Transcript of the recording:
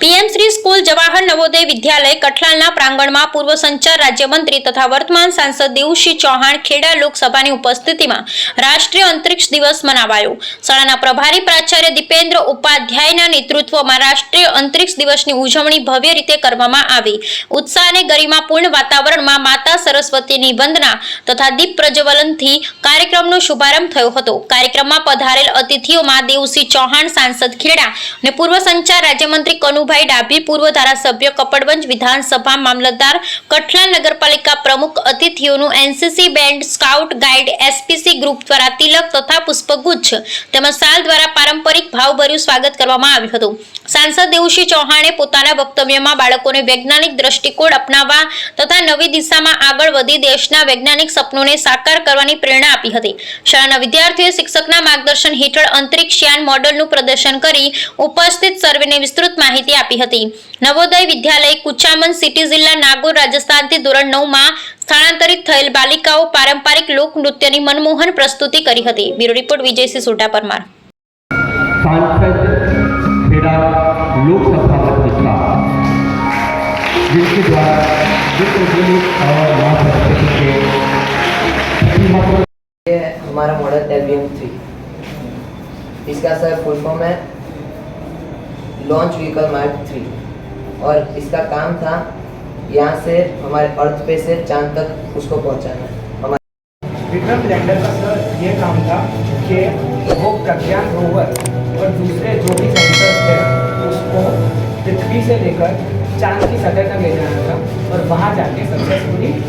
PM Shri school Jawahar Navodaya Vidyalaya કઠલાલના પ્રાંગણમાં પૂર્વ સંચાર રાજ્યમંત્રી તથા વર્તમાન સાંસદ દેવુસિંહ ચૌહાણ ખેડા લોકસભાની ઉપસ્થિતિમાં રાષ્ટ્રીય અંતરિક્ષ દિવસ મનાવાયો. શાળાના પ્રભારી પ્રાચાર્ય દીપેન્દ્ર ઉપાધ્યાયના નેતૃત્વમાં રાષ્ટ્રીય અંતરિક્ષ દિવસની ઉજવણી ભવ્ય રીતે કરવામાં આવી. ઉત્સાહ અને ગરિમાપૂર્ણ વાતાવરણમાં માતા સરસ્વતીની વંદના તથા દીપ પ્રજ્વલનથી કાર્યક્રમનો શુભારંભ થયો હતો. કાર્યક્રમમાં પધારેલ અતિથિઓમાં દેવસિંહ ચૌહાણ સાંસદ ખેડા અને પૂર્વ સંચાર રાજ્યમંત્રી કનુભાઈ ડાભી, પૂર્વ ધારાસભ્ય કપડવંજ વિધાનસભા મામલતદાર કઠલા નગરપાલિકા પ્રમુખ અતિથિઓનું NCC band scout guide SPC group દ્વારા તિલક તથા પુષ્પગુચ્છ તેમજ સાલ દ્વારા પારંપરિક ભાવભર્યું સ્વાગત કરવામાં આવ્યું હતું. સાંસદ દેવુસિંહ ચૌહાણે પોતાના વક્તવ્યમાં બાળકોને વૈજ્ઞાનિક દ્રષ્ટિકોણ અપનાવવા તથા નવી દિશામાં આગળ વધી દેશના વૈજ્ઞાનિક સપનોને સાકાર કરવાની પ્રેરણા આપી હતી. શાળાના વિદ્યાર્થીઓએ શિક્ષકના માર્ગદર્શન હેઠળ અંતરિક્ષયાન મોડલનું પ્રદર્શન કરી ઉપસ્થિત સર્વેને વિસ્તૃત માહિતી આપી હતી નવોદય વિદ્યાલય કુચામન સિટી જિલ્લા નાગોર રાજસ્થાનથી ધોરણ નવમાં સ્થળાંતરિત થયેલ બાલિકાઓ પારંપરિક લોક નૃત્યની મનમોહન પ્રસ્તુતિ કરી હતી બ્યુરો રિપોર્ટ વિજયસિંહ સોઢા પરમાર सांसद खेड़ा लोकसभा का विस्तार जिनके द्वारा विश्व गुरु और माँ सरस्वती के प्रतिमा को ये हमारा मॉडल है वी एम थ्री इसका सर फुल फॉर्म है लॉन्च व्हीकल मार्क थ्री और इसका काम था यहाँ से हमारे अर्थ पे से चाँद तक उसको पहुँचाना। हमारे विक्रम लैंडर का सर ये काम था कि वो प्रज्ञान रोवर और दूसरे जो भी सेंसर्स थे उसको पृथ्वी से लेकर चाँद की सतह तक ले जाना था और वहाँ जाके सक्सेसफुली